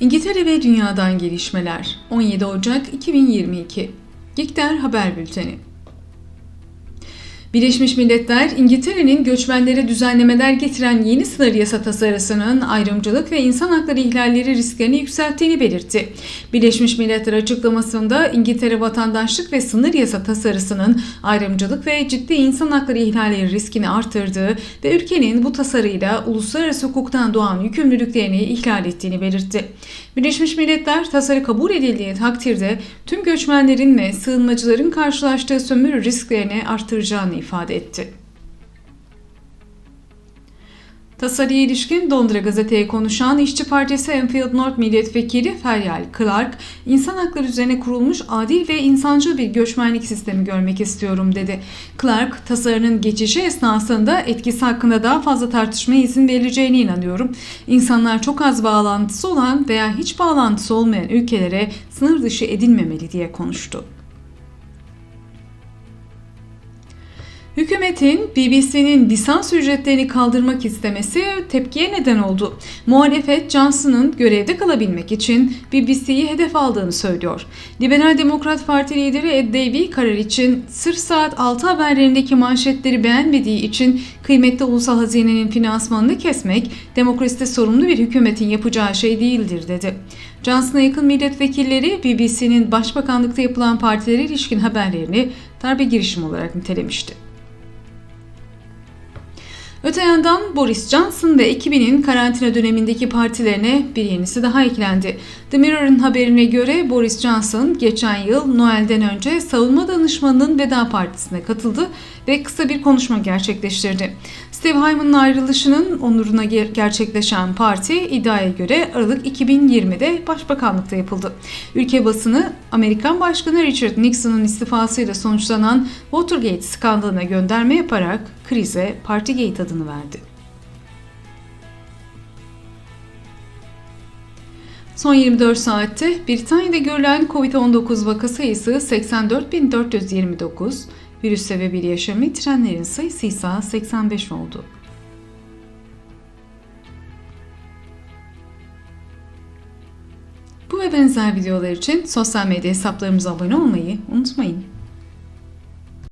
İngiltere ve Dünya'dan gelişmeler. 17 Ocak 2022 Gikter Haber Bülteni Birleşmiş Milletler, İngiltere'nin göçmenlere düzenlemeler getiren yeni sınır yasa tasarısının ayrımcılık ve insan hakları ihlalleri risklerini yükselttiğini belirtti. Birleşmiş Milletler açıklamasında İngiltere vatandaşlık ve sınır yasa tasarısının ayrımcılık ve ciddi insan hakları ihlalleri riskini artırdığı ve ülkenin bu tasarıyla uluslararası hukuktan doğan yükümlülüklerini ihlal ettiğini belirtti. Birleşmiş Milletler tasarı kabul edildiği takdirde tüm göçmenlerin ve sığınmacıların karşılaştığı sömürü risklerini artıracağını ifade etti. Tasarıya ilişkin Londra gazeteye konuşan İşçi Partisi Enfield North Milletvekili Feryal Clark, insan hakları üzerine kurulmuş adil ve insancıl bir göçmenlik sistemi görmek istiyorum dedi. Clark, tasarının geçişi esnasında etkisi hakkında daha fazla tartışmaya izin verileceğine inanıyorum. İnsanlar çok az bağlantısı olan veya hiç bağlantısı olmayan ülkelere sınır dışı edilmemeli diye konuştu. Hükümetin BBC'nin lisans ücretlerini kaldırmak istemesi tepkiye neden oldu. Muhalefet Johnson'ın görevde kalabilmek için BBC'yi hedef aldığını söylüyor. Liberal Demokrat Parti lideri Ed Davey karar için sırf saat 6 haberlerindeki manşetleri beğenmediği için kıymetli ulusal hazinenin finansmanını kesmek demokraside sorumlu bir hükümetin yapacağı şey değildir dedi. Johnson'a yakın milletvekilleri BBC'nin başbakanlıkta yapılan partilere ilişkin haberlerini darbe girişimi olarak nitelemişti. Öte yandan Boris Johnson ve ekibinin karantina dönemindeki partilerine bir yenisi daha eklendi. The Mirror'ın haberine göre Boris Johnson geçen yıl Noel'den önce savunma danışmanının veda partisine katıldı ve kısa bir konuşma gerçekleştirdi. Steve Hyman'ın ayrılışının onuruna gerçekleşen parti iddiaya göre Aralık 2020'de başbakanlıkta yapıldı. Ülke basını Amerikan Başkanı Richard Nixon'ın istifasıyla sonuçlanan Watergate skandalına gönderme yaparak krize Partygate adını verdi. Son 24 saatte Britanya'da görülen COVID-19 vaka sayısı 84.429, virüs sebebiyle yaşamı yitirenlerin sayısı ise 85 oldu. Bu ve benzer videolar için sosyal medya hesaplarımıza abone olmayı unutmayın.